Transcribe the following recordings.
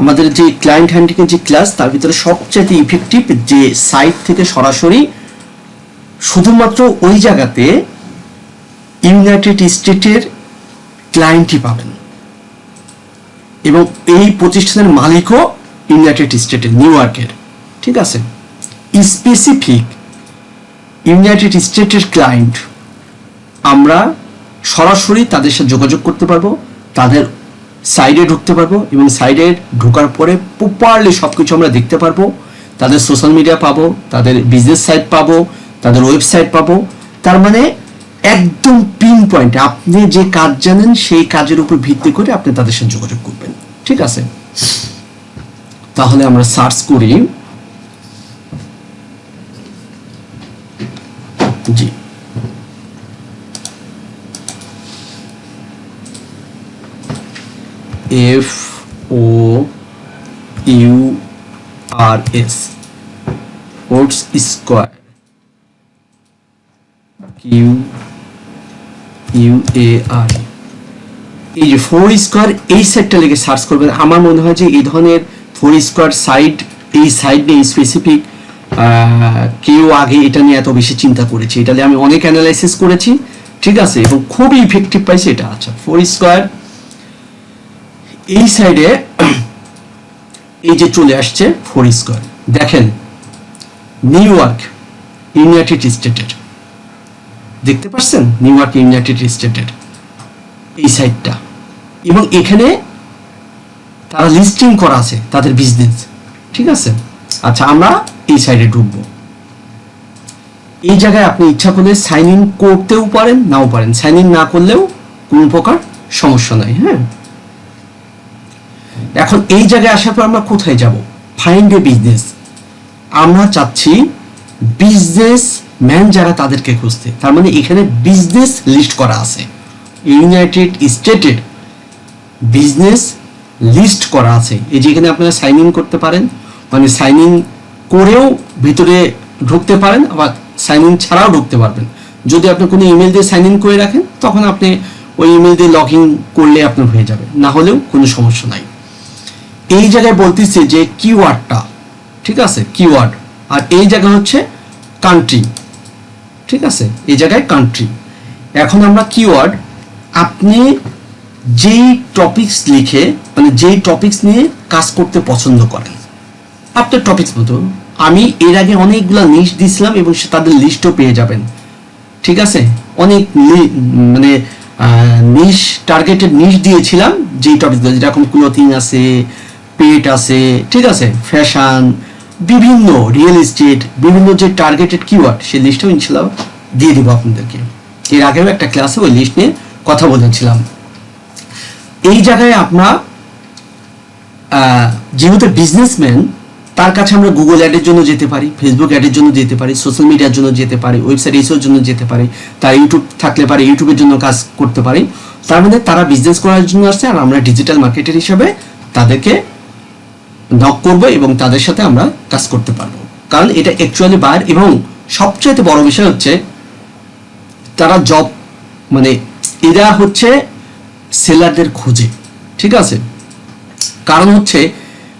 আমাদের যে ক্লায়েন্ট হ্যান্ডিং যে ক্লাস তার ভিতরে সবচেয়ে ইফেক্টিভ যে সাইট থেকে সরাসরি শুধুমাত্র ওই জায়গাতে ইউনাইটেড স্টেটের ক্লায়েন্টই পাবেন। এবং এই প্রতিষ্ঠানের মালিকও ইউনাইটেড স্টেটের নিউ ইয়র্কের ঠিক আছে? স্পেসিফিক ইউনাইটেড স্টেটের ক্লায়েন্ট আমরা সরাসরি তাদের সাথে যোগাযোগ করতে পারব, তাদের সাইডে ঢুকতে পারব এবং সাইডে ঢোকার পরে প্রপারলি সব কিছু আমরা দেখতে পারব। তাদের সোশ্যাল মিডিয়া পাবো, তাদের বিজনেস সাইট পাবো, তাদের ওয়েবসাইট পাবো। তার মানে একদম পিন পয়েন্ট আপনি যে কাজ জানেন সেই কাজের উপর ভিত্তি করে আপনি তাদের সাথে যোগাযোগ করবেন। ঠিক আছে? তাহলে আমরা সার্চ করি। G. F O U R S oats square Q U A R এই যে ফোর স্কোয়ার এই সাইডটা লিখে সার্চ করবেন। আমার মনে হয় যে এই ধরনের ফোর স্কোয়ার সাইড এই সাইড নিয়ে স্পেসিফিক কেউ আগে এটা নিয়ে এত বেশি চিন্তা করেছে। এটা নিয়ে আমি অনেক অ্যানালাইসিস করেছি। ঠিক আছে? এবং খুবই ইফেক্টিভ পাইছে এটা। আচ্ছা ফোর স্কোয়ার এই সাইডে এই যে চলে আসছে ফোর স্কোয়ার দেখেন নিউ ইয়র্ক ইউনাইটেড স্টেটের দেখতে পাচ্ছেন? নিউ ইয়র্ক ইউনাইটেড স্টেটের এই সাইডটা এবং এখানে তারা লিস্টিং করা আছে তাদের বিজনেস ঠিক আছে? আচ্ছা আমরা এই সাইডে ঢুকবো। এই জায়গায় আপনি ইচ্ছা করলে সাইন ইন করতেও পারেন, নাও পারেন। সাইন ইন না করলেও কোনো প্রকার সমস্যা নাই হ্যাঁ? এখন এই জায়গায় আসার পর আমরা কোথায় যাব? ফাইন্ড এ বিজনেস আমরা চাচ্ছি বিজনেস ম্যান যারা তাদেরকে খুঁজতে। তার মানে এখানে বিজনেস লিস্ট করা আছে। ইউনাইটেড স্টেটের বিজনেস লিস্ট করা আছে। এই যে এখানে আপনারা সাইন ইন করতে পারেন মানে সাইন ইন করেও ভিতরে ঢুকতে পারেন, আবার সাইন ইন ছাড়াও ঢুকতে পারবেন। যদি আপনি কোনো ইমেল দিয়ে সাইন ইন করে রাখেন, তখন আপনি ওই ইমেল দিয়ে লগ ইন করলে আপনার হয়ে যাবে। না হলেও কোনো সমস্যা নাই। এই জায়গায় বলতেছে যে কিওয়ার্ডটা ঠিক আছে? কিওয়ার্ড আর এই জায়গা হচ্ছে কান্ট্রি ঠিক আছে? এই জায়গায় কান্ট্রি এখন আমরা কিওয়ার্ড আপনি যেই টপিকস লিখে মানে যেই টপিকস নিয়ে কাজ করতে পছন্দ করেন। আপনার টপিকস মতো। আমি এর আগে অনেকগুলো লিস্ট দিয়েছিলাম এবং সে তাদের লিস্টও পেয়ে যাবেন। ঠিক আছে? অনেক মানে নিশ টার্গেটেড নিশ দিয়েছিলাম, যেই টপিকগুলো যেরকম ক্লোথিং আছে পেট আছে ঠিক আছে? ফ্যাশন বিভিন্ন রিয়েল এস্টেট বিভিন্ন যে টার্গেটেড কিওয়ার্ড সেই লিস্টও ইনশাল্লাহ দিয়ে দিব আপনাদেরকে। এর আগেও একটা ক্লাসে ওই লিস্ট নিয়ে কথা বলেছিলাম। এই জায়গায় আহ, যেহেতু বিজনেসম্যান তার কাছে আমরা গুগল অ্যাডের জন্য যেতে পারি ফেসবুক অ্যাডের জন্য যেতে পারি সোশ্যাল মিডিয়ার জন্য যেতে পারি ওয়েবসাইট এসের জন্য যেতে পারি তার ইউটিউব থাকলে পারে ইউটিউবের জন্য কাজ করতে পারি। তার মধ্যে তারা বিজনেস করার জন্য আসছে আর আমরা ডিজিটাল মার্কেটের হিসাবে তাদেরকে নক করব এবং তাদের সাথে আমরা কাজ করতে পারব। কারণ এটা অ্যাকচুয়ালি বার এবং সবচেয়ে বড় বিষয় হচ্ছে, তারা জব মানে এরা হচ্ছে সেলারদের খোঁজে, ঠিক আছে? কারণ হচ্ছে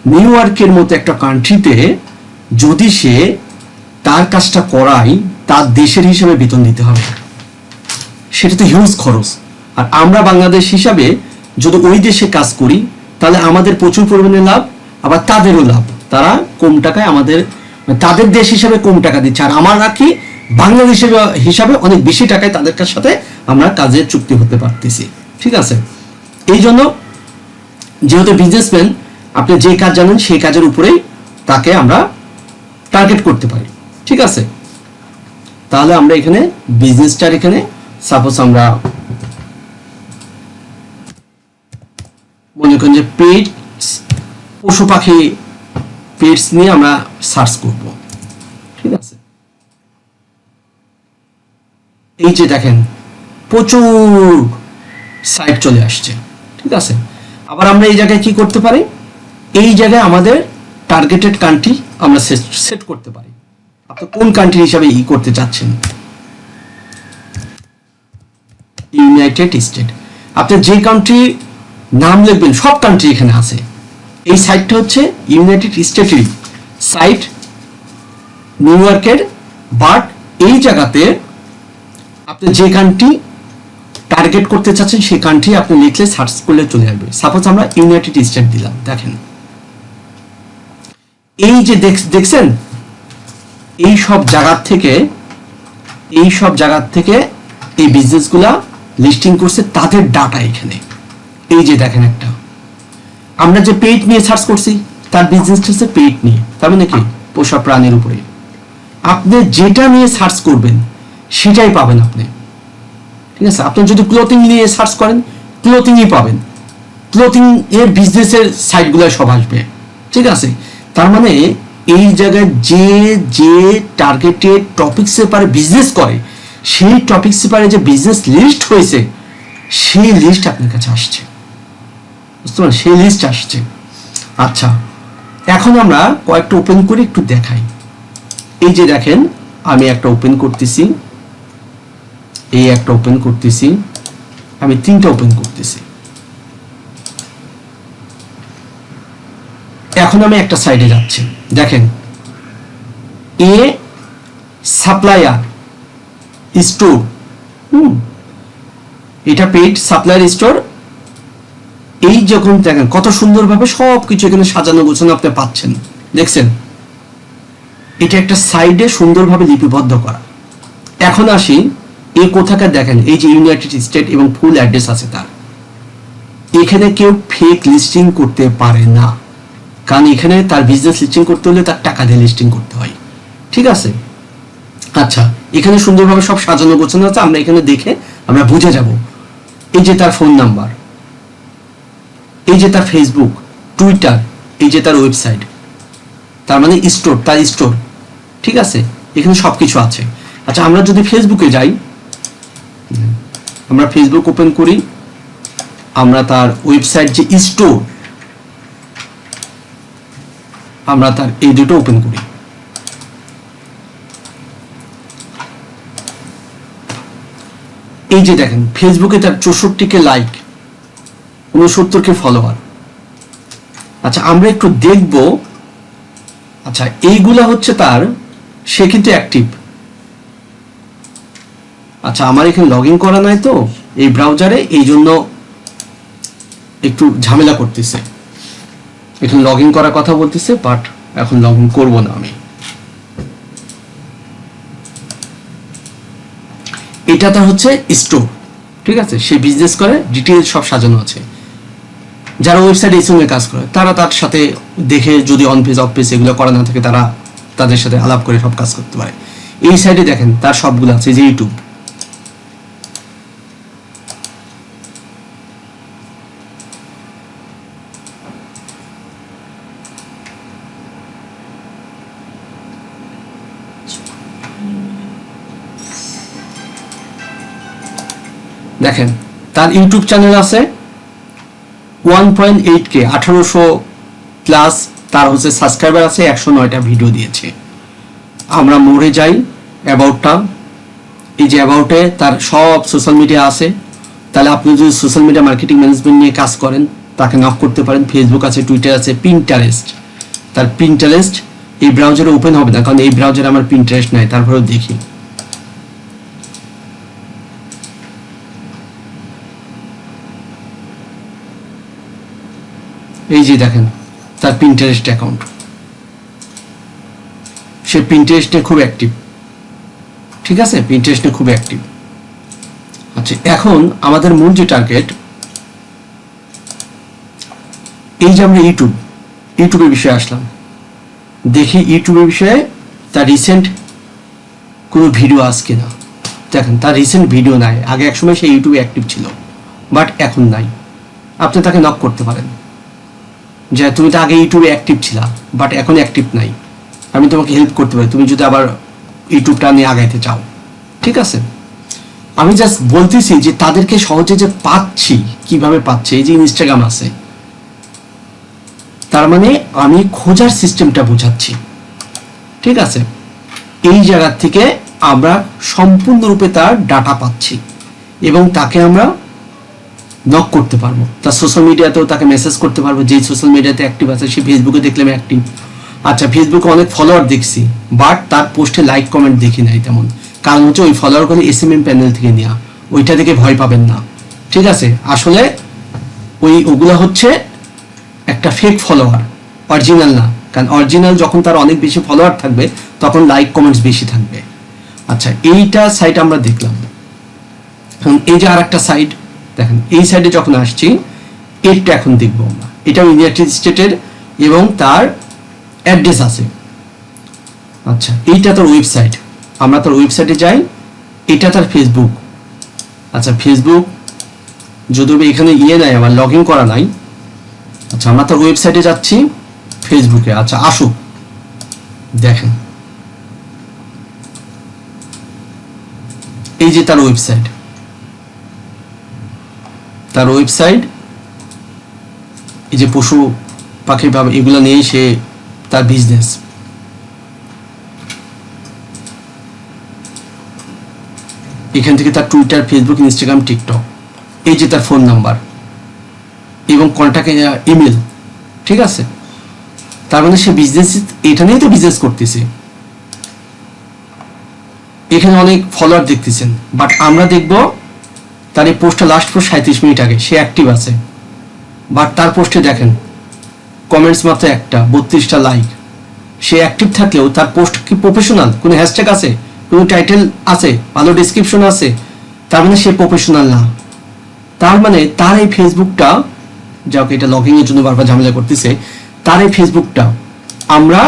নিউ ইয়র্কের মতো একটা কান্ট্রিতে যদি সে তার কাজটা করায়, তার দেশের হিসেবে বেতন দিতে হবে। সেটা তো হিউজ খরচ। আর আমরা বাংলাদেশ হিসাবে যদি ওই দেশে কাজ করি, তাহলে আমাদের প্রচুর পরিমাণে লাভ আবার তাদেরও লাভ। তারা কম টাকায় আমাদের মানে তাদের দেশ হিসাবে কম টাকা দিচ্ছে। আর আমার রাখি বাংলাদেশ হিসাবে অনেক বেশি টাকায় তাদের সাথে আমরা কাজের চুক্তি হতে পারতেছি। ঠিক আছে? এই জন্য যেহেতু বিজনেসম্যান আপনি যে কাজ জানেন সেই কাজের উপরেই তাকে আমরা টার্গেট করতে পারি। ঠিক আছে? তাহলে আমরা এখানে বিজনেসটার এখানে সাপোজ আমরা মনে করেন যে পেটস পশু পাখি পেটস নিয়ে আমরা সার্চ করব। ঠিক আছে? এই যে দেখেন, প্রচুর সাইট চলে আসছে। ঠিক আছে? আবার আমরা এই জায়গায় কি করতে পারি? এই জায়গায় আমাদের টার্গেটেড কান্ট্রি আমরা সেট করতে পারি। আপনি কোন কান্ট্রি হিসাবে ই করতে চাচ্ছেন? ইউনাইটেড স্টেট আপনি যে কান্ট্রি নাম লিখবেন, সব কান্ট্রি এখানে আছে। এই সাইটটা হচ্ছে ইউনাইটেড স্টেটেরই সাইট নিউ ইয়র্কের বাট এই জায়গাতে আপনি যে কান্ট্রি টার্গেট করতে চাচ্ছেন, সেই কান্ট্রি আপনি লিখলে সার্চ করলে চলে আসবে। সাপোজ আমরা ইউনাইটেড স্টেট দিলাম, দেখেন। এই যে দেখ- দেখছেন? এই সব জায়গার থেকে, এই সব জায়গার থেকে এই বিজনেসগুলা লিস্টিং করছে তাদের ডাটা এখানে। এই যে দেখেন একটা। আমরা যে পেট নিয়ে সার্চ করছি, তার বিজনেসটা হচ্ছে পেট নিয়ে। তার মানে কি? পোষা প্রাণীর উপরে। আপনি যেটা নিয়ে সার্চ করবেন, সেটাই পাবেন আপনি। ঠিক আছে? আপনি যদি ক্লোথিং নিয়ে সার্চ করেন ক্লোথিংই পাবেন। ক্লোথিং এর বিজনেসের সাইটগুলো সব আসবে। ঠিক আছে? তার মানে এই জায়গায় যে যে টার্গেটেড টপিক্সে পারে বিজনেস করে, সেই টপিক্সে পারে যে বিজনেস লিস্ট হয়েছে, সেই লিস্ট আপনার কাছে আসছে। বুঝতে পারেন সেই লিস্ট আসছে। আচ্ছা এখন আমরা কয়েকটা ওপেন করে একটু দেখাই। এই যে দেখেন, আমি একটা ওপেন করতেছি। এই একটা ওপেন করতেছি। আমি তিনটা ওপেন করতেছি। এখন আমি একটা সাইডে যাচ্ছি। দেখেন এ সাপ্লায়ার স্টোর হুম, এটা পেইড সাপ্লায়ার স্টোর এই যখন দেখেন, কত সুন্দরভাবে সব কিছু এখানে সাজানো গোছানো আপনি পাচ্ছেন। দেখছেন? এটা একটা সাইডে সুন্দরভাবে লিপিবদ্ধ করা। এখন আসি এই কোথাকার দেখেন, এই যে ইউনাইটেড স্টেট এবং ফুল অ্যাড্রেস আছে তার। এখানে কেউ ফেক লিস্টিং করতে পারে না। কারণ এখানে তার বিজনেস লিস্টিং করতে হলে তার টাকা দিয়ে লিস্টিং করতে হয়। ঠিক আছে? আচ্ছা এখানে সুন্দরভাবে সব সাজানো গোছানো আছে, আমরা এখানে দেখে আমরা বুঝে যাব। এই যে তার ফোন নাম্বার এই যে তার ফেসবুক টুইটার এই যে তার ওয়েবসাইট তার মানে স্টোর তার স্টোর ঠিক আছে? এখানে সব কিছু আছে। আচ্ছা আমরা যদি ফেসবুকে যাই, আমরা ফেসবুক ওপেন করি, আমরা তার ওয়েবসাইট যে স্টোর আমরা তার এই দুটো ওপেন করি। এই যে দেখেন ফেসবুকে তার চৌষট্টিকে লাইক উনসত্তরকে ফলোয়ার আচ্ছা আমরা একটু দেখব। আচ্ছা এইগুলা হচ্ছে তার, সে কিন্তু অ্যাক্টিভ আচ্ছা আমার এখানে লগ ইন করা নাই তো, এই ব্রাউজারে এই জন্য একটু ঝামেলা করতেছে। এখানে লগ ইন করার কথা বলতেছে বাট এখন লগ ইন করব না আমি। এটা তার হচ্ছে স্টোর ঠিক আছে? সে বিজনেস করে ডিটেলস সব সাজানো আছে। যারা ওয়েবসাইটে এই সঙ্গে কাজ করে, তারা তার সাথে দেখে যদি অন পেজ অফ পেজ এগুলো করা না থাকে, তারা তাদের সাথে আলাপ করে সব কাজ করতে পারে। এই সাইডে দেখেন, তার সবগুলো আছে, যে ইউটিউব দেখেন, তার ইউটিউব চ্যানেল আছে ওয়ান পয়েন্ট এইট কে, আঠারোশো প্লাস তার হচ্ছে সাবস্ক্রাইবার আছে, একশো নয়টা ভিডিও দিয়েছে। আমরা মোড়ে যাই অ্যাবাউটটা। এই যে অ্যাবাউটে তার সব সোশ্যাল মিডিয়া আছে। তাহলে আপনি যদি সোশ্যাল মিডিয়া মার্কেটিং ম্যানেজমেন্ট নিয়ে কাজ করেন, তাকে নক করতে পারেন। ফেসবুক আছে টুইটার আছে পিন্টারেস্ট তার পিন্টারেস্ট এই ব্রাউজারে ওপেন হবে না, কারণ এই ব্রাউজারে আমার পিন্টারেস্ট নাই, তারপরেও দেখি। এই যে দেখেন, তার পিন্টারেস্ট অ্যাকাউন্ট সে পিন্টারেস্টে খুব অ্যাক্টিভ ঠিক আছে? পিন্টারেস্টে খুব অ্যাক্টিভ আচ্ছা এখন আমাদের মূল যে টার্গেট এই যে আমরা ইউটিউব ইউটিউবের বিষয়ে আসলাম। দেখি ইউটিউবের বিষয়ে তার রিসেন্ট কোনো ভিডিও আসছে না দেখেন, তার রিসেন্ট ভিডিও নাই। আগে একসময় সে ইউটিউবে অ্যাক্টিভ ছিল বাট এখন নাই। আপনি তাকে নক করতে পারেন। যে তুমি তো আগে ইউটিউবে অ্যাক্টিভ ছিলা বাট এখন অ্যাক্টিভ নাই। আমি তোমাকে হেল্প করতে পারি, তুমি যদি আবার ইউটিউবটা নিয়ে আগাইতে চাও। ঠিক আছে? আমি জাস্ট বলতেছি যে তাদেরকে সহজে যে পাচ্ছি, কীভাবে পাচ্ছে, এই যে ইনস্টাগ্রাম আছে, তার মানে আমি খোঁজার সিস্টেমটা বোঝাচ্ছি। ঠিক আছে? এই জায়গা থেকে আমরা সম্পূর্ণরূপে তার ডাটা পাচ্ছি। এবং তাকে আমরা নক করতে পারব। তার সোশ্যাল মিডিয়াতেও তাকে মেসেজ করতে পারব যেই সোশ্যাল মিডিয়াতে অ্যাক্টিভ আছে, সে ফেসবুকে দেখলাম অ্যাক্টিভ আচ্ছা ফেসবুকে অনেক ফলোয়ার দেখছি বাট তার পোস্টে লাইক কমেন্ট দেখি নাই তেমন। কারণ হচ্ছে ওই ফলোয়ারগুলো এস এম এম প্যানেল থেকে নেওয়া ওইটা থেকে ভয় পাবেন না। ঠিক আছে? আসলে ওই ওগুলো হচ্ছে একটা ফেক ফলোয়ার অরিজিনাল না। কারণ অরিজিনাল যখন তার অনেক বেশি ফলোয়ার থাকবে, তখন লাইক কমেন্টস বেশি থাকবে। আচ্ছা এইটা সাইট আমরা দেখলাম। এই যে আর একটা সাইড দেখেন, এই সাইডে যখন আসছি, এরটা এখন দেখব আমরা। এটাও ইউনাইটেড স্টেটের এবং তার অ্যাড্রেস আছে। আচ্ছা এইটা তার ওয়েবসাইট আমরা তার ওয়েবসাইটে যাই, এটা তার ফেসবুক আচ্ছা ফেসবুক যদিও এখানে ইয়ে নাই, আমার লগ ইন করা নাই আচ্ছা আমরা তার ওয়েবসাইটে যাচ্ছি ফেসবুকে আচ্ছা আসুক। দেখেন। এই যে তার ওয়েবসাইট তার ওয়েবসাইট এই যে পশু, পাখি ভাবে এগুলো নিয়ে সে তার বিজনেস এখান থেকে তার টুইটার ফেসবুক ইনস্টাগ্রাম টিকটক এই যে তার ফোন নাম্বার এবং কন্ট্যাক্ট ইমেল ঠিক আছে? তার মানে সে বিজনেস এটা নিয়েই তো বিজনেস করতেছে। এখানে অনেক ফলোয়ার দেখতেছেন বাট আমরা দেখব তার এই পোস্টটা লাস্ট পোস্ট সাঁত্রিশ মিনিট আগে, সে অ্যাক্টিভ আছে। বাট তার পোস্টে দেখেন কমেন্টস মাত্র একটা, বত্রিশটা লাইক সে অ্যাক্টিভ থাকলেও তার পোস্ট কি প্রফেশনাল কোনো হ্যাশট্যাগ আছে? কোনো টাইটেল আছে? ভালো ডিসক্রিপশন আছে? তার মানে সে প্রফেশনাল না। তার মানে তার এই ফেসবুকটা যাকে এটা লগইং এর জন্য বারবার ঝামেলা করতেছে, তার এই ফেসবুকটা আমরা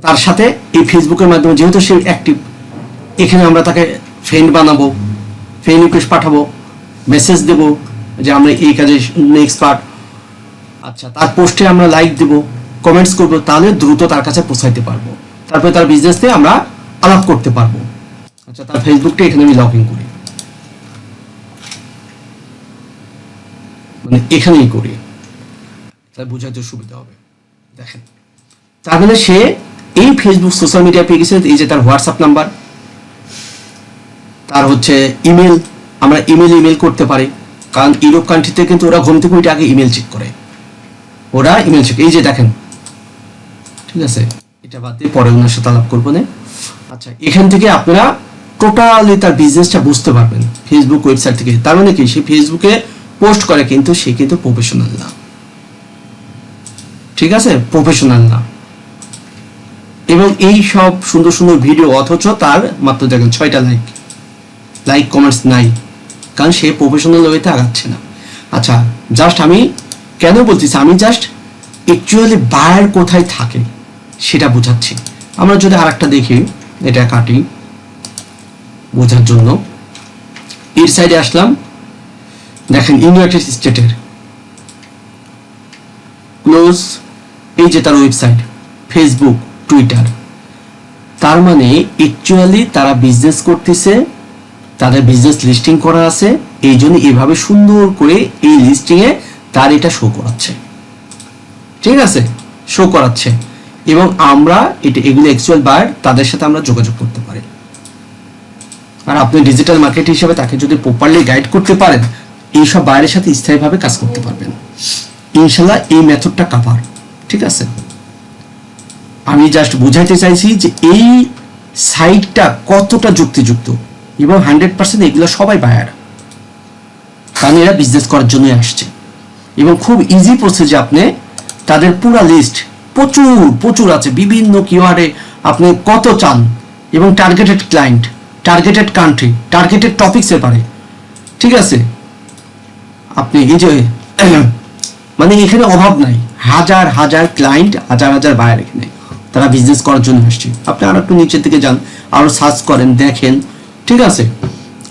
তার সাথে এই ফেসবুকের মাধ্যমে, যেহেতু সে অ্যাক্টিভ এখানে আমরা তাকে ফ্রেন্ড বানাবো। ফ্রেন্ড রিকোয়েস্ট পাঠাবো মেসেজ দেব যে আমরা এই কাজে নেক্সট পার্ট আচ্ছা তার পোস্টে আমরা লাইক দেব কমেন্টস করব, তাহলে দ্রুত তার কাছে পৌঁছাইতে পারব। তারপরে তার বিজনেস নিয়ে আমরা আলাপ করতে পারব। আচ্ছা তার ফেসবুকটা এখানে আমি লগ ইন করি। মানে এখানেই করি। তাহলে বোঝাতে সুবিধা হবে। দেখেন, তার মানে সে এই ফেসবুক সোশ্যাল মিডিয়া পেয়ে গেছে এই যে তার হোয়াটসঅ্যাপ নাম্বার তার হচ্ছে ইমেল আমরা ইমেল ইমেল করতে পারি। কারণ ইউরোপ কান্ট্রিতে কিন্তু ওরা ঘুম থেকে আগে ইমেল চেক করে। ওরা ইমেল চেক এই যে দেখেন। ঠিক আছে? এটা বাদ দিয়ে পরে ওনার সাথে আলাপ করব না। আচ্ছা এখান থেকে আপনারা টোটালি তার বিজনেসটা বুঝতে পারবেন। ফেসবুক ওয়েবসাইট থেকে। তার মানে কি? সে ফেসবুকে পোস্ট করে, কিন্তু সে কিন্তু প্রফেশনাল না। ঠিক আছে? প্রফেশনাল না। এবং এই সব সুন্দর সুন্দর ভিডিও অথচ তার মাত্র দেখেন ছয়টা লাইক লাইক কমেন্টস নাই। কারণ সে প্রফেশনাল ওয়েতে আগাচ্ছে না। আচ্ছা জাস্ট আমি কেন বলতেছি? আমি জাস্ট অ্যাকচুয়ালি বায়ার কোথায় থাকে সেটা বোঝাচ্ছি। আমরা যদি আর একটা দেখি, এটা কাটি বোঝার জন্য। এর সাইডে আসলাম। দেখেন ইউনাইটেড স্টেটের ক্লোজ এই যে তার ওয়েবসাইট ফেসবুক টুইটার তার মানে অ্যাকচুয়ালি তারা বিজনেস করতেছে তাদের বিজনেস লিস্টিং করা আছে। এই জন্য এভাবে সুন্দর করে এই লিস্টিংয়ে তার এটা শো করাচ্ছে। ঠিক আছে? শো করাচ্ছে। এবং আমরা এটা, এগুলো অ্যাকচুয়াল বায়ার তাদের সাথে আমরা যোগাযোগ করতে পারি। আর আপনি ডিজিটাল মার্কেট হিসেবে তাকে যদি প্রপারলি গাইড করতে পারেন, এইসব বাইরের সাথে স্থায়ীভাবে কাজ করতে পারবেন। ইনশাল্লাহ এই মেথডটা কাভার ঠিক আছে? আমি জাস্ট বুঝাইতে চাইছি যে এই সাইটটা কতটা যুক্তিযুক্ত? এবং হান্ড্রেড পার্সেন্ট এগুলো সবাই বায়ার। কারণ এরা বিজনেস করার জন্যই আসছে। এবং খুব ইজি প্রসেসে আপনি তাদের পুরা লিস্ট প্রচুর প্রচুর আছে। বিভিন্ন কিওয়ার্ডে আপনি কত চান এবং targeted client targeted country targeted টপিক্সের পারে ঠিক আছে? আপনি এই যে মানে এখানে অভাব নাই। হাজার হাজার ক্লায়েন্ট হাজার হাজার বায়ার এখানে। তারা বিজনেস করার জন্য আসছে। আপনি আরও একটু নিচের দিকে যান, আরও সার্চ করেন, দেখেন। ঠিক আছে?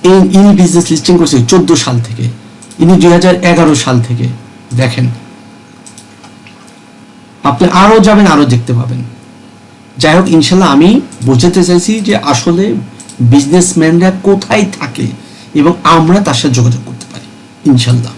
এই ইনি বিজনেস লিস্টিং করছে চোদ্দ সাল থেকে। ইনি দুই সাল থেকে। দেখেন। আপনি আরও যাবেন, আরও দেখতে পাবেন। যাই হোক, ইনশাল্লাহ আমি বোঝাতে চাইছি যে আসলে বিজনেসম্যানরা কোথায় থাকে এবং আমরা তার সাথে যোগাযোগ করতে পারি, ইনশাল্লাহ।